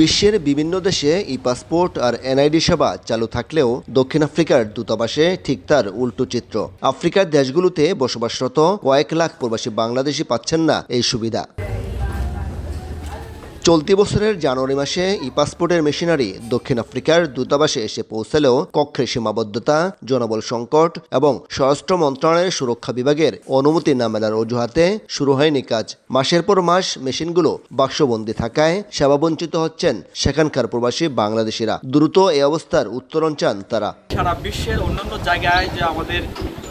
বিশ্বের বিভিন্ন দেশে ই পাসপোর্ট আর এনআইডি সেবা চালু থাকলেও দক্ষিণ আফ্রিকার দূতাবাসে ঠিক তার উল্টো চিত্র। আফ্রিকার দেশগুলোতে বসবাসরত কয়েক লাখ প্রবাসী বাংলাদেশি পাচ্ছেন না এই সুবিধা। চলতি বছরের জানুয়ারি মাসে ই পাসপোর্টের মেশিনারি দক্ষিণ আফ্রিকার দূতাবাসে এসে পৌঁছালেও কক্ষের সীমাবদ্ধতা, জনবল সংকট এবং স্বরাষ্ট্র মন্ত্রণালয়ের সুরক্ষা বিভাগের অনুমতি না মেলার অজুহাতে শুরু হয়নি কাজ। মাসের পর মাস মেশিনগুলো বাক্সবন্দি থাকায় সেবাবঞ্চিত হচ্ছেন সেখানকার প্রবাসী বাংলাদেশিরা। দ্রুত এ অবস্থার উত্তরণ চান তারা। সারা বিশ্বের অন্যান্য জায়গায় যে আমাদের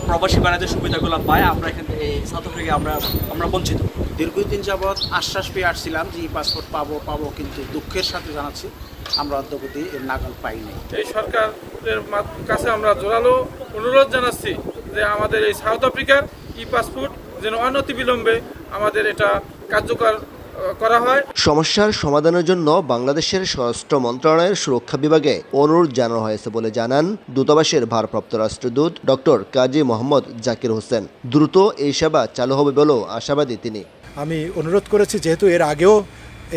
প্রবাসী বাণিজ্য সুবিধাগুলো পায় আমরা এখান থেকে এই সাউথ আফ্রিকায় আমরা আমরা বঞ্চিত। দীর্ঘদিন যাবৎ আশ্বাস পেয়ে আসছিলাম যে পাসপোর্ট পাবো পাবো কিন্তু দুঃখের সাথে জানাচ্ছি আমরা অদ্যবধি এর নাগাল পাইনি। এই সরকারের কাছে আমরা জোরালো অনুরোধ জানাচ্ছি যে আমাদের এই সাউথ আফ্রিকার ই পাসপোর্ট যেন অনতিবিলম্বে আমাদের এটা কার্যকর করা হয়। সমস্যার সমাধানের জন্য বাংলাদেশের স্বরাষ্ট্র মন্ত্রণালয়ের সুরক্ষা বিভাগে অনুরোধ জানানো হয়েছে বলে জানান দূতাবাসের ভারপ্রাপ্ত রাষ্ট্রদূত ডক্টর কাজী মোহাম্মদ জাকির হোসেন। দ্রুত এই সেবা চালু হবে বলেও আশাবাদী তিনি। আমি অনুরোধ করেছি যেহেতু এর আগেও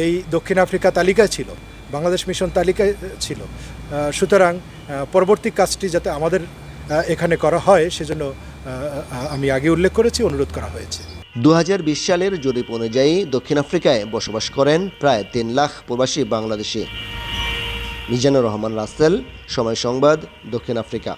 এই দক্ষিণ আফ্রিকা তালিকায় ছিল বাংলাদেশ মিশন তালিকায় ছিল সুতরাং পরবর্তী কাজটি যাতে আমাদের এখানে করা হয় সেজন্য আমি আগে উল্লেখ করেছি অনুরোধ করা হয়েছে। দু হাজার বিশ সালের জরিপ অনুযায়ী দক্ষিণ আফ্রিকায় বসবাস করেন প্রায় তিন লাখ প্রবাসী বাংলাদেশি। মিজানুর রহমান রাসেল, সময় সংবাদ, দক্ষিণ আফ্রিকা।